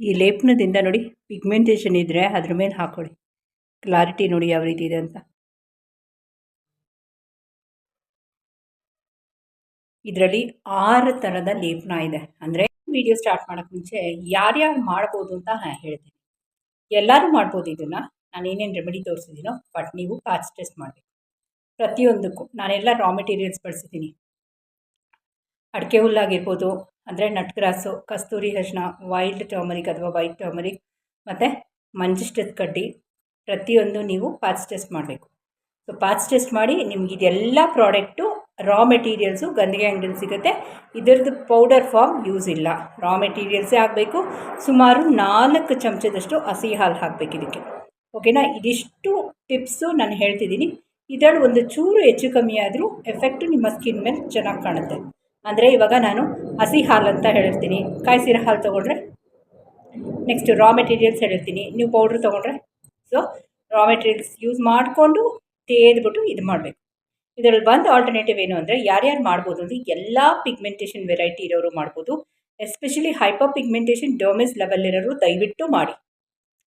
ಈ ಲೇಪನದಿಂದ ನೋಡಿ ಪಿಗ್ಮೆಂಟೇಷನ್ ಇದ್ದರೆ ಅದ್ರ ಮೇಲೆ ಹಾಕೊಳ್ಳಿ. ಕ್ಲಾರಿಟಿ ನೋಡಿ ಯಾವ ರೀತಿ ಇದೆ ಅಂತ. ಇದರಲ್ಲಿ ಆರು ಥರದ ಲೇಪನ ಇದೆ. ಅಂದರೆ ವಿಡಿಯೋ ಸ್ಟಾರ್ಟ್ ಮಾಡೋಕ್ಕೆ ಮುಂಚೆ ಯಾರ್ಯಾರು ಮಾಡ್ಬೋದು ಅಂತ ಹೇಳ್ತೀನಿ. ಎಲ್ಲರೂ ಮಾಡ್ಬೋದು ಇದನ್ನು. ನಾನು ಏನೇನು ರೆಮಿಡಿ ತೋರಿಸಿದ್ದೀನೋ ಬಟ್ ನೀವು ಪ್ಯಾಚ್ ಟೆಸ್ಟ್ ಮಾಡಬೇಕು. ಪ್ರತಿಯೊಂದಕ್ಕೂ. ನಾನೆಲ್ಲ ರಾ ಮೆಟೀರಿಯಲ್ಸ್ ಬಳಸಿದ್ದೀನಿ. ಅಡಿಕೆ ಹುಲ್ಲಾಗಿರ್ಬೋದು ಅಂದರೆ ನಟ್ ಗ್ರಾಸು ಕಸ್ತೂರಿ ಅರಿಶಿನ ವೈಲ್ಡ್ ಟರ್ಮರಿಕ್ ಅಥವಾ ವೈಟ್ ಟರ್ಮರಿಕ್ ಮತ್ತು ಮಂಜಿಷ್ಟದ ಕಡ್ಡಿ ಪ್ರತಿಯೊಂದು ನೀವು ಪ್ಯಾಚ್ ಟೆಸ್ಟ್ ಮಾಡಬೇಕು. ಸೊ ಪ್ಯಾಚ್ ಟೆಸ್ಟ್ ಮಾಡಿ ನಿಮ್ಗೆ ಇದೆಲ್ಲ ಪ್ರಾಡಕ್ಟು ರಾ ಮೆಟೀರಿಯಲ್ಸು ಗಂದಿಗೆ ಅಂಗಡಿಯಲ್ಲಿ ಸಿಗುತ್ತೆ. ಇದರದ್ದು ಪೌಡರ್ ಫಾರ್ಮ್ ಯೂಸ್ ಇಲ್ಲ. ರಾ ಮೆಟೀರಿಯಲ್ಸೇ ಆಗಬೇಕು. ಸುಮಾರು ನಾಲ್ಕು ಚಮಚದಷ್ಟು ಹಸಿ ಹಾಲು ಹಾಕಬೇಕು ಇದಕ್ಕೆ. ಓಕೆನಾ ಇದಿಷ್ಟು ಟಿಪ್ಸು ನಾನು ಹೇಳ್ತಿದ್ದೀನಿ. ಇದರಲ್ಲಿ ಒಂದು ಚೂರು ಹೆಚ್ಚು ಕಮ್ಮಿ ಆದರೂ ಎಫೆಕ್ಟು ನಿಮ್ಮ ಸ್ಕಿನ್ ಮೇಲೆ ಚೆನ್ನಾಗಿ ಕಾಣುತ್ತೆ. ಅಂದರೆ ಇವಾಗ ನಾನು ಹಸಿ ಹಾಲು ಅಂತ ಹೇಳಿರ್ತೀನಿ. ಕಾಯಿಸಿರೋ ಹಾಲು ತೊಗೊಂಡ್ರೆ ನೆಕ್ಸ್ಟ್ ರಾ ಮೆಟೀರಿಯಲ್ಸ್ ಹೇಳಿರ್ತೀನಿ. ನೀವು ಪೌಡ್ರ್ ತೊಗೊಂಡ್ರೆ. ಸೊ ರಾ ಮೆಟೀರಿಯಲ್ಸ್ ಯೂಸ್ ಮಾಡಿಕೊಂಡು ತೇದ್ಬಿಟ್ಟು ಇದು ಮಾಡಬೇಕು. ಇದರಲ್ಲಿ ಬಂದು ಆಲ್ಟರ್ನೇಟಿವ್ ಏನು ಅಂದರೆ ಯಾರ್ಯಾರು ಮಾಡ್ಬೋದು ಅಂದರೆ ಎಲ್ಲ ಪಿಗ್ಮೆಂಟೇಷನ್ ವೆರೈಟಿ ಇರೋರು ಮಾಡ್ಬೋದು. Especially hyper pigmentation dermis level ಇರೋರು ದಯವಿಟ್ಟು ಮಾಡಿ.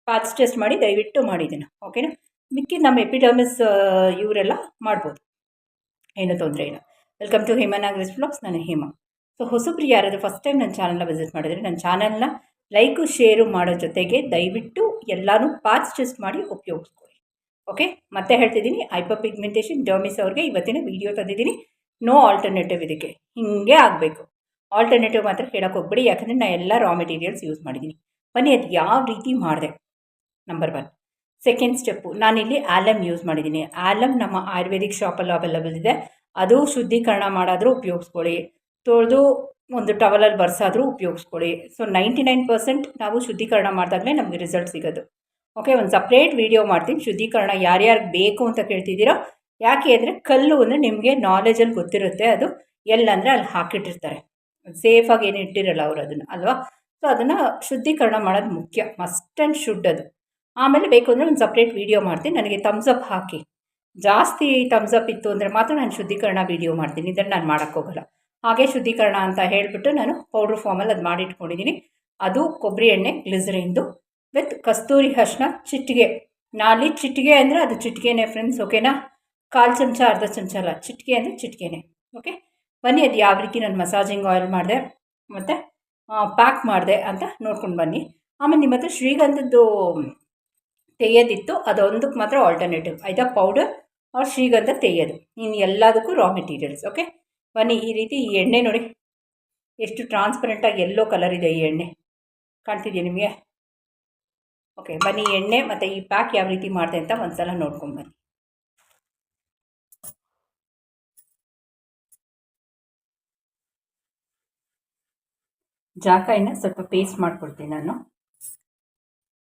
ಪಾಚ್ ಟೆಸ್ಟ್ ಮಾಡಿ ದಯವಿಟ್ಟು ಮಾಡಿ ಇದನ್ನು. ಓಕೆನಾ ಮಿಕ್ಕಿ ನಮ್ಮ ಎಪಿಡರ್ಮಿಸ್ ಇವರೆಲ್ಲ ಮಾಡ್ಬೋದು. ಏನೂ ತೊಂದರೆ ಇಲ್ಲ. ವೆಲ್ಕಮ್ ಟು ಹೇಮನಾಗ್ರಿಸ್ ಬ್ಲಾಗ್ಸ್ ನಾನು ಹೇಮಾ ಸೊ ಹೊಸಬ್ರು ಯಾರಾದರೂ ಫಸ್ಟ್ ಟೈಮ್ ನನ್ನ ಚಾನಲ್ನ ವಿಸಿಟ್ ಮಾಡಿದರೆ ನನ್ನ ಚಾನಲ್ನ ಲೈಕು ಶೇರು ಮಾಡೋ ಜೊತೆಗೆ ದಯವಿಟ್ಟು ಎಲ್ಲನೂ ಪಾರ್ಚೇಸ್ ಮಾಡಿ ಉಪಯೋಗಿಸ್ಕೊಳ್ಳಿ. ಓಕೆ ಮತ್ತೆ ಹೇಳ್ತಿದ್ದೀನಿ ಐಪ ಪಿಗ್ಮೆಂಟೇಷನ್ ಡರ್ಮಿಸ್ ಅವ್ರಿಗೆ ಇವತ್ತಿನ ವೀಡಿಯೋ ತಂದಿದ್ದೀನಿ. ನೋ ಆಲ್ಟರ್ನೇಟಿವ್ ಇದಕ್ಕೆ. ಹೀಗೆ ಆಗಬೇಕು. ಆಲ್ಟರ್ನೇಟಿವ್ ಮಾತ್ರ ಹೇಳೋಕೆ ಹೋಗ್ಬೇಡಿ. ಯಾಕಂದರೆ ನಾನು ಎಲ್ಲ ರಾ ಮೆಟೀರಿಯಲ್ಸ್ ಯೂಸ್ ಮಾಡಿದ್ದೀನಿ. ಬನ್ನಿ, ಅದು ಯಾವ ರೀತಿ ಮಾಡಿದೆ? ನಂಬರ್ ಒನ್ ಸೆಕೆಂಡ್ ಸ್ಟೆಪ್ಪು ನಾನಿಲ್ಲಿ ಆಲಮ್ ಯೂಸ್ ಮಾಡಿದ್ದೀನಿ. ಆಲಮ್ ನಮ್ಮ ಆಯುರ್ವೇದಿಕ್ ಶಾಪಲ್ಲಿ ಅವೈಲಬಲ್ ಇದೆ. ಅದು ಶುದ್ಧೀಕರಣ ಮಾಡಾದರೂ ಉಪಯೋಗಿಸ್ಕೊಳ್ಳಿ. ತೊಳೆದು ಒಂದು ಟವಲಲ್ಲಿ ಬರ್ಸಾದರೂ ಉಪಯೋಗಿಸ್ಕೊಳ್ಳಿ. ಸೊ ನೈಂಟಿ ನೈನ್ ಪರ್ಸೆಂಟ್ ನಾವು ಶುದ್ಧೀಕರಣ ಮಾಡಿದಾಗಲೇ ನಮಗೆ ರಿಸಲ್ಟ್ ಸಿಗೋದು. ಓಕೆ ಒಂದು ಸಪ್ರೇಟ್ ವೀಡಿಯೋ ಮಾಡ್ತೀನಿ. ಶುದ್ಧೀಕರಣ ಯಾರ್ಯಾರಿಗೆ ಬೇಕು ಅಂತ ಕೇಳ್ತಿದ್ದೀರೋ, ಯಾಕೆ ಅಂದರೆ ಕಲ್ಲು ಅಂದರೆ ನಿಮಗೆ ನಾಲೆಜಲ್ಲಿ ಗೊತ್ತಿರುತ್ತೆ. ಅದು ಎಲ್ಲಂದರೆ ಅಲ್ಲಿ ಹಾಕಿಟ್ಟಿರ್ತಾರೆ. ಸೇಫಾಗಿ ಏನು ಇಟ್ಟಿರಲ್ಲ ಅವರು ಅದನ್ನು, ಅಲ್ವಾ? ಸೊ ಅದನ್ನು ಶುದ್ಧೀಕರಣ ಮಾಡೋದು ಮುಖ್ಯ. ಮಸ್ಟ್ ಆ್ಯಂಡ್ ಶುಡ್ ಅದು. ಆಮೇಲೆ ಬೇಕು ಅಂದರೆ ಒಂದು ಸಪ್ರೇಟ್ ವೀಡಿಯೋ ಮಾಡ್ತೀನಿ. ನನಗೆ ಥಮ್ಸ್ ಅಪ್ ಹಾಕಿ. ಜಾಸ್ತಿ ತಮ್ಸ್ ಅಪ್ ಇತ್ತು ಅಂದರೆ ಮಾತ್ರ ನಾನು ಶುದ್ಧೀಕರಣ ವೀಡಿಯೋ ಮಾಡ್ತೀನಿ. ಇದನ್ನು ನಾನು ಮಾಡೋಕ್ಕೋಗಲ್ಲ ಹಾಗೆ ಶುದ್ಧೀಕರಣ ಅಂತ ಹೇಳಿಬಿಟ್ಟು ನಾನು ಪೌಡ್ರ್ ಫಾರ್ಮಲ್ಲಿ ಅದು ಮಾಡಿಟ್ಕೊಂಡಿದ್ದೀನಿ ಅದು ಕೊಬ್ಬರಿ ಎಣ್ಣೆ ಗ್ಲಿಸರಿಂದು ವಿತ್ ಕಸ್ತೂರಿ ಅರ್ಶಿನ ಚಿಟ್ಟಿಗೆ ನಾಲಿ ಚಿಟ್ಟಿಗೆ ಅಂದರೆ ಅದು ಚಿಟಿಕೆನೇ ಫ್ರೆಂಡ್ಸ್ ಓಕೆನಾ ಕಾಲು ಚಮಚ, ಅರ್ಧ ಚಮಚ ಅಲ್ಲ ಚಿಟ್ಕೆ ಅಂದರೆ ಚಿಟಿಕೆನೇ ಓಕೆ ಬನ್ನಿ ಅದು ಯಾವ ರೀತಿ ನಾನು ಮಸಾಜಿಂಗ್ ಆಯಿಲ್ ಮಾಡಿದೆ, ಮತ್ತು ಪ್ಯಾಕ್ ಮಾಡಿದೆ ಅಂತ ನೋಡ್ಕೊಂಡು ಬನ್ನಿ. ಆಮೇಲೆ ನಿಮ್ಮ ಹತ್ರ ಶ್ರೀಗಂಧದ್ದು ತೆಗೆಯೋದಿತ್ತು ಅದೊಂದಕ್ಕೆ ಮಾತ್ರ ಆಲ್ಟರ್ನೇಟಿವ್ ಆಯಿತಾ ಪೌಡರ್ ಅವ್ರು ಶ್ರೀಗಂಧ ತೆಯ್ಯೋದು ಇನ್ನು ಎಲ್ಲದಕ್ಕೂ ರಾ ಮೆಟೀರಿಯಲ್ಸ್ ಓಕೆ ಬನ್ನಿ, ಈ ರೀತಿ ಈ ಎಣ್ಣೆ ನೋಡಿ. ಎಷ್ಟು ಟ್ರಾನ್ಸ್ಪರೆಂಟಾಗಿ ಎಲ್ಲೋ ಕಲರ್ ಇದೆ ಈ ಎಣ್ಣೆ. ಕಾಣ್ತಿದೆಯಾ ನಿಮಗೆ? ಓಕೆ ಬನ್ನಿ ಎಣ್ಣೆ ಮತ್ತು ಈ ಪ್ಯಾಕ್ ಯಾವ ರೀತಿ ಮಾಡಿದೆ ಅಂತ ಒಂದು ಸಲ ನೋಡ್ಕೊಂಬನ್ನಿ ಜಾಕಾಯಿನ ಸ್ವಲ್ಪ ಪೇಸ್ಟ್ ಮಾಡಿಕೊಡ್ತೀನಿ ನಾನು.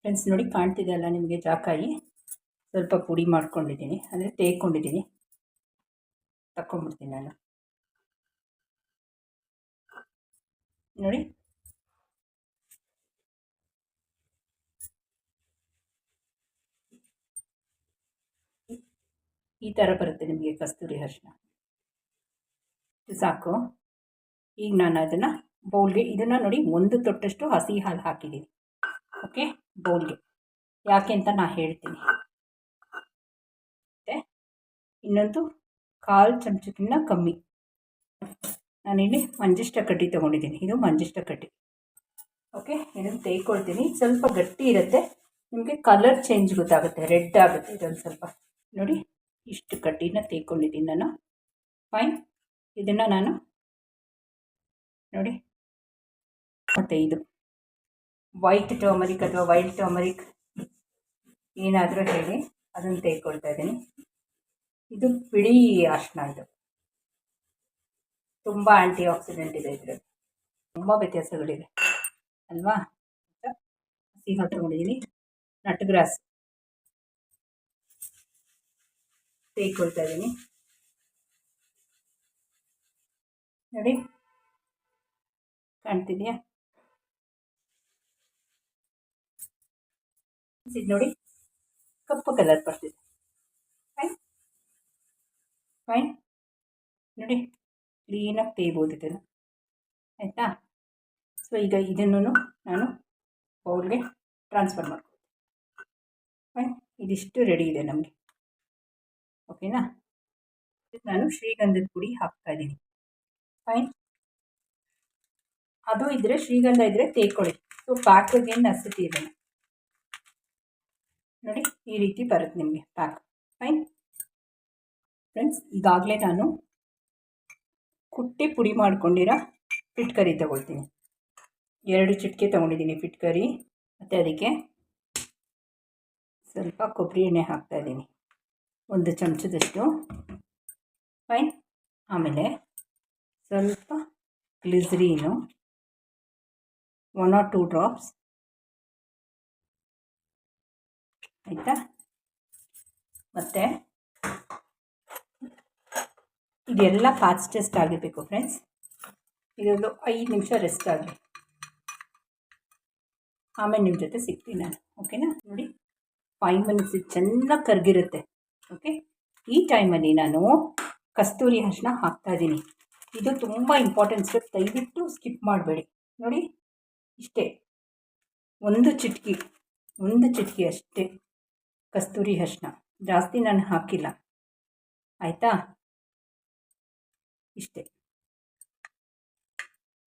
ಫ್ರೆಂಡ್ಸ್ ನೋಡಿ ಕಾಣ್ತಿದೆ ಅಲ್ಲ ನಿಮಗೆ ಜಾಕಾಯಿ? ಸ್ವಲ್ಪ ಪುಡಿ ಮಾಡ್ಕೊಂಡಿದ್ದೀನಿ, ಅಂದರೆ ತೇಕೊಂಡಿದ್ದೀನಿ ತಗೊಂಬಿಡ್ತೀನಿ ನಾನು. ನೋಡಿ. ಈ ಥರ ಬರುತ್ತೆ ನಿಮಗೆ ಕಸ್ತೂರಿ ಅರಿಶಿನ ಸಾಕು. ಈಗ ನಾನು ಅದನ್ನು ಬೌಲ್ಗೆ, ಇದನ್ನು ನೋಡಿ ಒಂದು ತೊಟ್ಟಷ್ಟು ಹಸಿ ಹಾಲು ಹಾಕಿದ್ದೀನಿ. ಓಕೆ ಬೌಲ್ಗೆ. ಯಾಕೆ ಅಂತ ನಾನು ಹೇಳ್ತೀನಿ. ಇನ್ನೊಂದು ಕಾಲು ಚಮಚಕ್ಕಿಂತ ಕಮ್ಮಿ. ನಾನಿಲ್ಲಿ ಮಂಜಿಷ್ಟ ಕಡ್ಡಿ ತೊಗೊಂಡಿದ್ದೀನಿ. ಇದು ಮಂಜಿಷ್ಟ ಕಡ್ಡಿ. ಓಕೆ, ಇದನ್ನು ತೆಗೆಕೊಳ್ತೀನಿ ಸ್ವಲ್ಪ ಗಟ್ಟಿ ಇರುತ್ತೆ. ನಿಮಗೆ ಕಲರ್ ಚೇಂಜ್ ಗೊತ್ತಾಗುತ್ತೆ. ರೆಡ್ ಆಗುತ್ತೆ ಇದೊಂದು ಸ್ವಲ್ಪ. ನೋಡಿ, ಇಷ್ಟು ಕಡ್ಡಿನ ತೆಗೆಕೊಂಡಿದ್ದೀನಿ ನಾನು. ಫೈನ್. ಇದನ್ನು ನಾನು ನೋಡಿ ಮತ್ತು ಇದು. ವೈಟ್ ಟರ್ಮರಿಕ್ ಅಥವಾ ವೈಟ್ ಟರ್ಮರಿಕ್ ಏನಾದರೂ ಹೇಳಿ ಅದನ್ನು ತೆಗೆಕೊಳ್ತಾ ಇದ್ದೀನಿ. ಇದು ಬಿಳಿ ಅರ್ಶಿನ ಇದು. ತುಂಬ ಆಂಟಿ ಆಕ್ಸಿಡೆಂಟ್ ಇದೆ ಇದರಲ್ಲಿ. ತುಂಬ ವ್ಯತ್ಯಾಸಗಳಿದೆ ಅಲ್ವಾ? ಸಿಹಿ ಹಾಲು ತೊಗೊಂಡಿದ್ದೀನಿ ನಟ್ ಗ್ರಾಸ್ ತೆಗೆದುಕೊಳ್ತಾ ಇದ್ದೀನಿ ನೋಡಿ. ಕಾಣ್ತಿದೆಯಾ? ಇದು ನೋಡಿ. ಕಪ್ಪು ಕಲರ್ ಬರ್ತಿದೆ ಫೈನ್ ನೋಡಿ ಕ್ಲೀನಾಗಿ ತೇಯ್ಬೋದು ಇದನ್ನು ಆಯಿತಾ? ಸೊ ಈಗ ಇದನ್ನು ನಾನು ಬೌಲ್ಗೆ ಟ್ರಾನ್ಸ್ಫರ್ ಮಾಡ್ಕೊಳ್ತೀನಿ. ಫೈನ್ ಇದಿಷ್ಟು ರೆಡಿ ಇದೆ ನಮಗೆ. ಓಕೆನಾ ನಾನು ಶ್ರೀಗಂಧದ ಪುಡಿ ಹಾಕ್ತಾ ಇದ್ದೀನಿ. ಫೈನ್ ಅದು ಇದ್ದರೆ ಶ್ರೀಗಂಧ ಇದ್ದರೆ ತೇಕೊಳ್ಳಿ ಸೊ ಪ್ಯಾಕಿಗೆ ನಸತಿ ಇದೆ? ನೋಡಿ, ಈ ರೀತಿ ಬರುತ್ತೆ ನಿಮಗೆ ಪ್ಯಾಕ್ ಫೈನ್ ಫ್ರೆಂಡ್ಸ್ ಈಗಾಗಲೇ ನಾನು ಕುಟ್ಟಿ ಪುಡಿ ಮಾಡ್ಕೊಂಡಿರೋ ಫಿಟ್ಕರಿ ತಗೊಳ್ತೀನಿ. ಎರಡು ಚಿಟಿಕೆ ತೊಗೊಂಡಿದ್ದೀನಿ ಫಿಟ್ಕರಿ ಮತ್ತು ಅದಕ್ಕೆ ಸ್ವಲ್ಪ ಕೊಬ್ಬರಿ ಎಣ್ಣೆ ಹಾಕ್ತಾಯಿದ್ದೀನಿ ಒಂದು ಚಮಚದಷ್ಟು. ಫೈನ್ ಆಮೇಲೆ ಸ್ವಲ್ಪ glycerine. One or two drops ಆಯಿತಾ? ಮತ್ತು ಇದೆಲ್ಲ ಫಾಸ್ಟೆಸ್ಟ್ ಆಗಿರಬೇಕು ಫ್ರೆಂಡ್ಸ್ ಇದೊಂದು ಐದು ನಿಮಿಷ ರೆಸ್ಟ್ ಆಗಲಿ ಆಮೇಲೆ ನಿಮ್ಮ ಜೊತೆ ಸಿಗ್ತೀನಿ ನಾನು ಓಕೆನಾ ನೋಡಿ ಫೈವ್ ಮಿನಿಟ್ಸ್ ಚೆನ್ನಾಗಿ ಕರಗಿರುತ್ತೆ ಓಕೆ ಈ ಟೈಮಲ್ಲಿ ನಾನು ಕಸ್ತೂರಿ ಅರಿಶಿಣ ಹಾಕ್ತಾ ಇದ್ದೀನಿ. ಇದು ತುಂಬ ಇಂಪಾರ್ಟೆಂಟ್ ಸ್ಟೆಪ್ ದಯವಿಟ್ಟು ಸ್ಕಿಪ್ ಮಾಡಬೇಡಿ. ನೋಡಿ, ಇಷ್ಟೇ. ಒಂದು ಚಿಟಕಿ ಒಂದು ಚಿಟಕಿ ಅಷ್ಟೇ ಕಸ್ತೂರಿ ಅರಿಶಿನ ಜಾಸ್ತಿ ನಾನು ಹಾಕಿಲ್ಲ. ಆಯಿತಾ? ಇಷ್ಟೇ.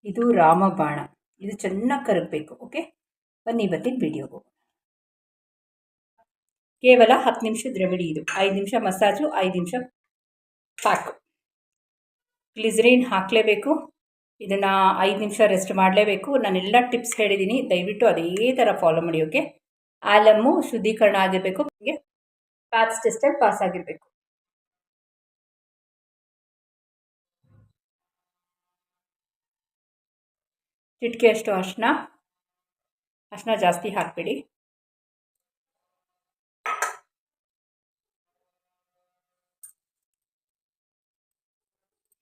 ಇದು ರಾಮಬಾಣ. ಇದು ಚೆನ್ನಾಗಿ ಕರಗಬೇಕು, ಓಕೆ? ಬನ್ನಿ ಇವತ್ತಿನ ವಿಡಿಯೋಗು. ಕೇವಲ ಹತ್ತು ನಿಮಿಷದ ರೆಮಿಡಿ ಇದು. ಐದು ನಿಮಿಷ ಮಸಾಜು, ಐದು ನಿಮಿಷ ಪ್ಯಾಕು. ಗ್ಲಿಸರಿನ್ ಹಾಕಲೇಬೇಕು. ಇದನ್ನು ಐದು ನಿಮಿಷ ರೆಸ್ಟ್ ಮಾಡಲೇಬೇಕು. ನಾನೆಲ್ಲ ಟಿಪ್ಸ್ ಹೇಳಿದ್ದೀನಿ ದಯವಿಟ್ಟು ಅದೇ ಥರ ಫಾಲೋ ಮಾಡಿ, ಓಕೆ? ಆಲಮ್ಮು ಶುದ್ಧೀಕರಣ ಆಗಿರಬೇಕು. ಪ್ಯಾಚ್ ಟೆಸ್ಟಲ್ಲಿ ಪಾಸ್ ಆಗಿರಬೇಕು. ಚಿಟಿಕೆ ಅಷ್ಟು ಅರ್ಶಿನ. ಅರ್ಶಿನ ಜಾಸ್ತಿ ಹಾಕಬೇಡಿ.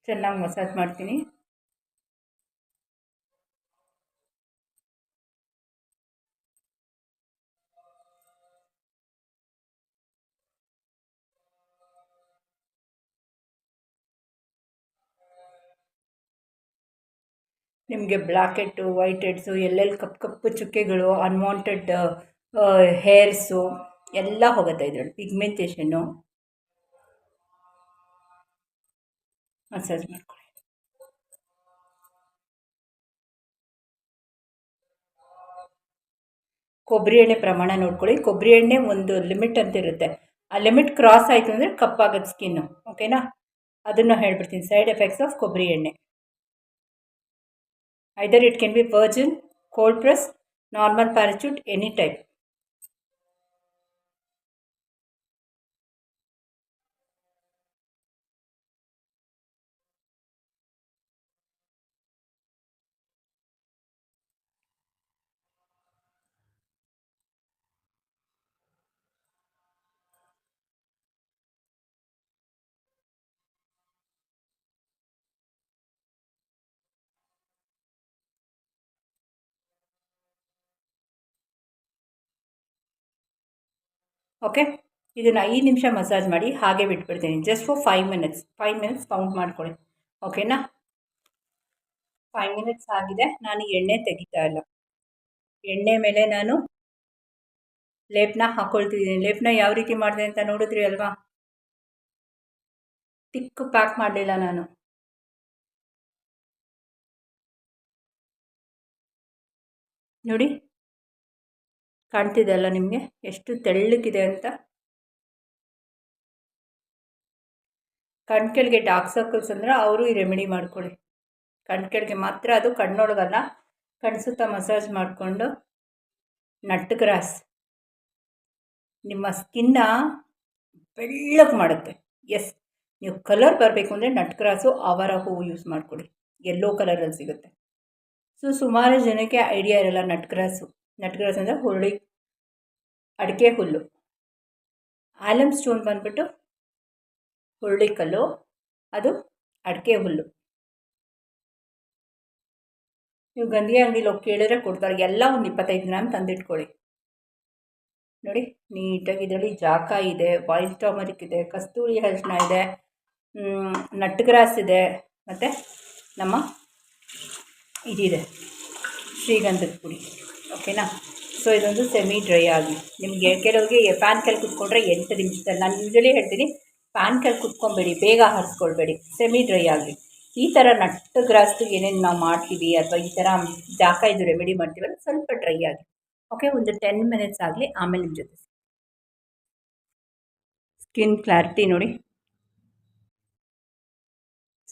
ಚೆನ್ನಾಗಿ ಮಸಾಜ್ ಮಾಡ್ತೀನಿ. ನಿಮಗೆ ಬ್ಲ್ಯಾಕೆಟ್ಟು ವೈಟ್ ಹೆಡ್ಸು ಎಲ್ಲೆಲ್ಲಿ ಕಪ್ಪು ಕಪ್ಪು ಚುಕ್ಕೆಗಳು ಅನ್ವಾಂಟೆಡ್ ಹೇರ್ಸು ಎಲ್ಲ ಹೋಗುತ್ತೆ ಇದರಲ್ಲಿ ಪಿಗ್ಮೆಂಟೇಷನ್ನು ಮಸಾಜ್ ಮಾಡ್ಕೊಳ್ಳಿ. ಕೊಬ್ಬರಿ ಎಣ್ಣೆ ಪ್ರಮಾಣ ನೋಡ್ಕೊಳ್ಳಿ. ಕೊಬ್ಬರಿ ಎಣ್ಣೆ ಒಂದು ಲಿಮಿಟ್ ಅಂತ ಇರುತ್ತೆ. ಆ ಲಿಮಿಟ್ ಕ್ರಾಸ್ ಆಯಿತು ಅಂದರೆ ಕಪ್ಪಾಗತ್ತೆ ಸ್ಕಿನ್ನು ಓಕೆನಾ ಅದನ್ನು ಹೇಳ್ಬಿಡ್ತೀನಿ. ಸೈಡ್ ಎಫೆಕ್ಟ್ಸ್ ಆಫ್ ಕೊಬ್ಬರಿ ಎಣ್ಣೆ. Either it can be virgin, cold press, normal parachute, any type. Okay ಇದನ್ನು ಐದು ನಿಮಿಷ ಮಸಾಜ್ ಮಾಡಿ ಹಾಗೆ ಬಿಟ್ಬಿಡ್ತೀನಿ. Just for five minutes five minutes count ಮಾಡ್ಕೊಳ್ಳಿ. ಓಕೆನಾ ಫೈವ್ ಮಿನಿಟ್ಸ್ ಆಗಿದೆ. ನಾನು ಎಣ್ಣೆ ತೆಗಿತಾ ಇಲ್ಲ. ಎಣ್ಣೆ ಮೇಲೆ ನಾನು ಲೇಪನ ಹಾಕ್ಕೊಳ್ತಿದ್ದೀನಿ ಲೇಪನ ಯಾವ ರೀತಿ ಮಾಡಿದೆ ಅಂತ ನೋಡಿದ್ರಿ ಅಲ್ವಾ? ತಿಕ್ಕು ಪ್ಯಾಕ್ ಮಾಡಲಿಲ್ಲ ನಾನು. ನೋಡಿ. ಕಾಣ್ತಿದೆ ಅಲ್ಲ ನಿಮಗೆ? ಎಷ್ಟು ತೆಳ್ಳಗಿದೆ ಅಂತ? ಕಣ್ಕೆಳಗೆ ಡಾರ್ಕ್ ಸರ್ಕಲ್ಸ್ ಅಂದರೆ ಅವರು ಈ ರೆಮಿಡಿ ಮಾಡ್ಕೊಳ್ಳಿ. ಕಣ್ಕೆಳಗೆ ಮಾತ್ರ ಅದು ಕಣ್ಣೊಳಗಲ್ಲ. ಕಣ್ಸುತ್ತ ಮಸಾಜ್ ಮಾಡಿಕೊಂಡು ನಟ್ ಗ್ರಾಸ್ ನಿಮ್ಮ ಸ್ಕಿನ್ನ ಬೆಳ್ಳಗೆ ಮಾಡುತ್ತೆ. ಎಸ್ ನೀವು ಕಲರ್ ಬರಬೇಕು ಅಂದರೆ ನಟ್ ಗ್ರಾಸು ಅವರ ಹೂವು ಯೂಸ್ ಮಾಡಿಕೊಡಿ. ಎಲ್ಲೋ ಕಲರಲ್ಲಿ ಸಿಗುತ್ತೆ. ಸೊ ಸುಮಾರು ಜನಕ್ಕೆ ಐಡಿಯಾ ಇರಲ್ಲ ನಟ್ ಕ್ರಾಸು ನಟ್ಗ್ರಾಸ್ ಅಂದರೆ ಹುರುಳಿ, ಅಡಿಕೆ ಹುಲ್ಲು. ಆಲಮ್ ಸ್ಟೋನ್ ಬಂದ್ಬಿಟ್ಟು ಹುರುಳಿಕಲ್ಲು ಅದು ಅಡಿಕೆ ಹುಲ್ಲು. ನೀವು ಗಂಧಿ ಅಂಗಡಿಲಿ ಹೋಗಿ ಕೇಳಿದ್ರೆ ಕೊಡ್ತಾರೆ. ಎಲ್ಲ ಒಂದು ಇಪ್ಪತ್ತೈದು ಗ್ರಾಮ್ ತಂದಿಟ್ಕೊಳ್ಳಿ. ನೋಡಿ, ನೀಟಾಗಿ ಇದರಲ್ಲಿ ಜಾಕ ಇದೆ ವಾಯ್ಸ್ ಟಾಮರಿಕ್ ಇದೆ, ಕಸ್ತೂರಿ ಅರಿಶಿನ ಇದೆ ನಟ್ಗ್ರಾಸ್ ಇದೆ, ಮತ್ತು ನಮ್ಮ ಇದಿದೆ ಶ್ರೀಗಂಧದ ಪುಡಿ. ಓಕೆನಾ? ಸೊ ಇದೊಂದು ಸೆಮಿ ಡ್ರೈ ಆಗಲಿ ನಿಮಗೆ ಕೆಲವರಿಗೆ ಫ್ಯಾನ್ ಕೆಳಗೆ ಕುತ್ಕೊಂಡ್ರೆ ಎಂಟು ನಿಮಿಷದಲ್ಲಿ. ನಾನು ಯೂಶಲಿ ಹೇಳ್ತೀನಿ ಫ್ಯಾನ್ ಕೆಲ್ ಕುತ್ಕೊಬೇಡಿ, ಬೇಗ ಹರಿಸ್ಕೊಳ್ಬೇಡಿ. ಸೆಮಿ ಡ್ರೈ ಆಗಲಿ ಈ ಥರ ನಟ್ಟು ಗ್ರಾಸ್ದು ಏನೇನು ನಾವು ಮಾಡ್ತೀವಿ ಅಥವಾ ಈ ಥರ ಜಾಕ ಇದು ರೆಮಿಡಿ ಮಾಡ್ತೀವಲ್ಲ, ಸ್ವಲ್ಪ ಡ್ರೈ ಆಗಿ. ಓಕೆ ಒಂದು ಟೆನ್ ಮಿನಿಟ್ಸ್ ಆಗಲಿ, ಆಮೇಲೆ ನಿಮ್ಮ ಜೊತೆ ಸ್ಕಿನ್ ಕ್ಲಾರಿಟಿ ನೋಡಿ.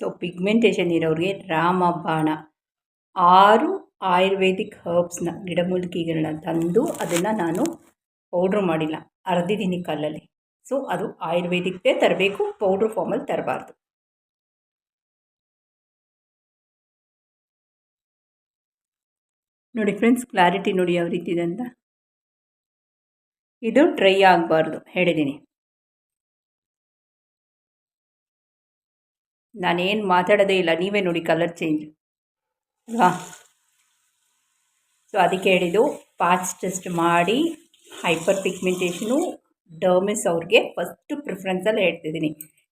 ಸೊ ಪಿಗ್ಮೆಂಟೇಷನ್ ಇರೋರಿಗೆ ರಾಮ ಬಾಣ ಆರು ಆಯುರ್ವೇದಿಕ್ ಹರ್ಬ್ಸ್ನ ಗಿಡಮೂಲಿಕೆಗಳನ್ನ ತಂದು ಅದನ್ನು ನಾನು ಪೌಡ್ರ್ ಮಾಡಿಲ್ಲ ಅರ್ದಿದ್ದೀನಿ ಕಲ್ಲಲ್ಲಿ ಸೊ, ಅದು ಆಯುರ್ವೇದಿಕ್ದೇ ತರಬೇಕು, ಪೌಡ್ರ್ ಫಾರ್ಮಲ್ಲಿ ತರಬಾರ್ದು. ನೋಡಿ ಫ್ರೆಂಡ್ಸ್, ಕ್ಲಾರಿಟಿ ನೋಡಿ ಯಾವ ರೀತಿ ಇದೆ ಅಂತ. ಇದು ಡ್ರೈ ಆಗಬಾರ್ದು ಹೇಳಿದ್ದೀನಿ ನಾನೇನು ಮಾತಾಡೋದೇ ಇಲ್ಲ, ನೀವೇ ನೋಡಿ ಕಲರ್ ಚೇಂಜ್. ಅಲ್ವಾ ಸೊ ಅದಕ್ಕೆ ಹೇಳಿದ್ದು ಪಾಚ್ ಟೆಸ್ಟ್ ಮಾಡಿ ಹೈಪರ್ ಪಿಗ್ಮೆಂಟೇಷನು ಡರ್ಮಿಸ್ ಅವ್ರಿಗೆ ಫಸ್ಟು ಪ್ರಿಫರೆನ್ಸಲ್ಲಿ ಹೇಳ್ತಿದ್ದೀನಿ.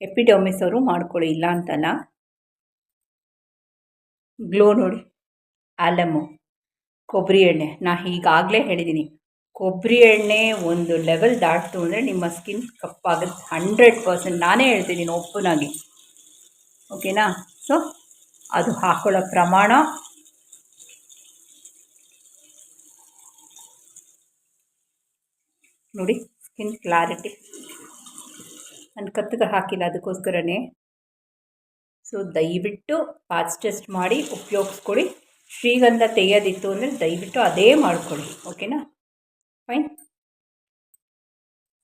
ಎಪಿಡರ್ಮಿಸ್ ಅವರು ಮಾಡ್ಕೊಳ್ಳಿ, ಇಲ್ಲ ಅಂತಲ್ಲ. ಗ್ಲೋ ನೋಡಿ ಆಲಮು ಕೊಬ್ಬರಿ ಎಣ್ಣೆ. ನಾ ಈಗಾಗಲೇ ಹೇಳಿದ್ದೀನಿ, ಕೊಬ್ಬರಿ ಎಣ್ಣೆ ಒಂದು ಲೆವೆಲ್ ದಾಟ್ತು ಅಂದರೆ ನಿಮ್ಮ ಸ್ಕಿನ್ ಕಪ್ಪಾಗುತ್ತೆ ಹಂಡ್ರೆಡ್ ಪರ್ಸೆಂಟ್ ನಾನೇ ಹೇಳ್ತಿದ್ದೀನಿ ಓಪನಾಗಿ ಓಕೆನಾ ಸೊ ಅದು ಹಾಕೊಳ್ಳೋ ಪ್ರಮಾಣ ನೋಡಿ ಸ್ಕಿನ್ ಕ್ಲಾರಿಟಿ ನಾನು ಕತ್ತಿಗೆ ಹಾಕಿಲ್ಲ ಅದಕ್ಕೋಸ್ಕರನೇ. ಸೊ ದಯವಿಟ್ಟು ಪಾಚ್ ಟೆಸ್ಟ್ ಮಾಡಿ ಉಪಯೋಗಿಸ್ಕೊಡಿ ಶ್ರೀಗಂಧ ತೆಗೆಯೋದಿತ್ತು ಅಂದರೆ ದಯವಿಟ್ಟು ಅದೇ ಮಾಡ್ಕೊಳ್ಳಿ ಓಕೆನಾ ಫೈನ್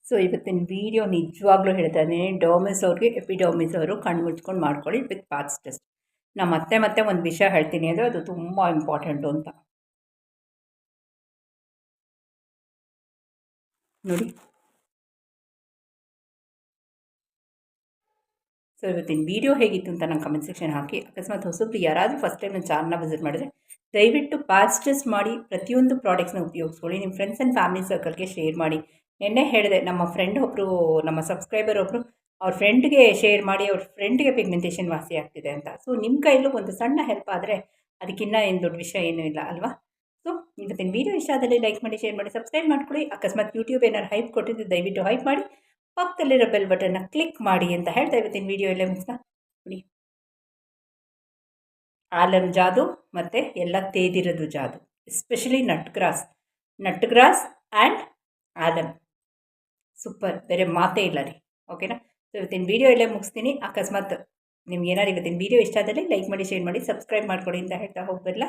ಸೊ ಇವತ್ತಿನ ವೀಡಿಯೋ ನಿಜವಾಗ್ಲೂ ಹೇಳ್ತಾ ಇದ್ದೀನಿ ಡೋಮಿಸ್ ಅವ್ರಿಗೆ ಎಪಿಡೋಮಿಸ್ ಅವರು ಕಣ್ಣು ಮುಚ್ಕೊಂಡು ಮಾಡ್ಕೊಳ್ಳಿ ವಿತ್ ಪಾಚ್ ಟೆಸ್ಟ್ ನಾನು ಮತ್ತೆ ಮತ್ತೆ ಒಂದು ವಿಷಯ ಹೇಳ್ತೀನಿ ಅಂದರೆ ಅದು ತುಂಬ ಇಂಪಾರ್ಟೆಂಟು ಅಂತ. ನೋಡಿ. ಸೊ ಇವತ್ತಿನ ವೀಡಿಯೋ ಹೇಗಿತ್ತು ಅಂತ ನಂಗೆ ಕಮೆಂಟ್ ಸೆಕ್ಷನ್ ಹಾಕಿ. ಅಕಸ್ಮಾತ್ ಹೊಸಬ್ರು ಯಾರಾದರೂ ಫಸ್ಟ್ ಟೈಮ್ ನನ್ನ ಚಾನಲ್ನ ವಿಸಿಟ್ ಮಾಡಿದ್ರೆ, ದಯವಿಟ್ಟು ಪ್ಯಾಚ್ ಟೆಸ್ಟ್ ಮಾಡಿ, ಪ್ರತಿಯೊಂದು ಪ್ರಾಡಕ್ಟ್ಸ್ನ ಉಪಯೋಗಿಸ್ಕೊಳ್ಳಿ. ನಿಮ್ಮ ಫ್ರೆಂಡ್ಸ್ ಆ್ಯಂಡ್ ಫ್ಯಾಮಿಲಿ ಸರ್ಕಲ್ಗೆ ಶೇರ್ ಮಾಡಿ. ನಿನ್ನೆ ಹೇಳಿದೆ, ನಮ್ಮ ಫ್ರೆಂಡ್ ಒಬ್ಬರು ನಮ್ಮ ಸಬ್ಸ್ಕ್ರೈಬರ್ ಒಬ್ಬರು ಅವ್ರ ಫ್ರೆಂಡ್ಗೆ ಶೇರ್ ಮಾಡಿ, ಅವ್ರ ಫ್ರೆಂಡ್ಗೆ ಪಿಗ್ಮೆಂಟೇಷನ್ ವಾಸಿ ಆಗ್ತಿದೆ ಅಂತ. ಸೊ ನಿಮ್ಮ ಕೈಲೂ ಒಂದು ಸಣ್ಣ ಹೆಲ್ಪ್ ಆದರೆ ಅದಕ್ಕಿಂತ ಏನು ದೊಡ್ಡ ವಿಷಯ ಏನೂ ಇಲ್ಲ, ಅಲ್ವಾ? ಸೊ ಇವತ್ತಿನ ವೀಡಿಯೋ ಇಷ್ಟ ಆದಲ್ಲಿ ಲೈಕ್ ಮಾಡಿ ಶೇರ್ ಮಾಡಿ ಸಬ್ಸ್ಕ್ರೈಬ್ ಮಾಡ್ಕೊಳ್ಳಿ ಅಕಸ್ಮಾತ್ ಯೂಟ್ಯೂಬ್ ಏನಾದ್ರು ಹೈಪ್ ಕೊಟ್ಟಿದ್ದು ದಯವಿಟ್ಟು ಹೈಪ್ ಮಾಡಿ. ಪಕ್ಕದಲ್ಲಿರೋ ಬೆಲ್ ಬಟನ್ನ ಕ್ಲಿಕ್ ಮಾಡಿ ಅಂತ ಹೇಳ್ತಾ ಇವತ್ತಿನ ವೀಡಿಯೋ ಎಲ್ಲ ಮುಗಿಸ್ತಾ ನೋಡಿ ಆಲಮ್ ಜಾದು ಮತ್ತು ಎಲ್ಲ ತೇದಿರೋದು ಜಾದು especially nut grass nut grass and alum super ಬೇರೆ ಮಾತೇ ಇಲ್ಲ ರೀ. ಓಕೆನಾ ಸೊ ಇವತ್ತಿನ ವೀಡಿಯೋ ಎಲ್ಲ ಮುಗಿಸ್ತೀನಿ. ಅಕಸ್ಮಾತ್ ನಿಮ್ಗೆ ಏನಾದ್ರು ಇವತ್ತಿನ ವೀಡಿಯೋ ಇಷ್ಟ ಆದಲ್ಲಿ ಲೈಕ್ ಮಾಡಿ ಶೇರ್ ಮಾಡಿ ಸಬ್ಸ್ಕ್ರೈಬ್ ಮಾಡ್ಕೊಡಿ ಅಂತ ಹೇಳ್ತಾ ಹೋಗ್ಬರಲ್ಲ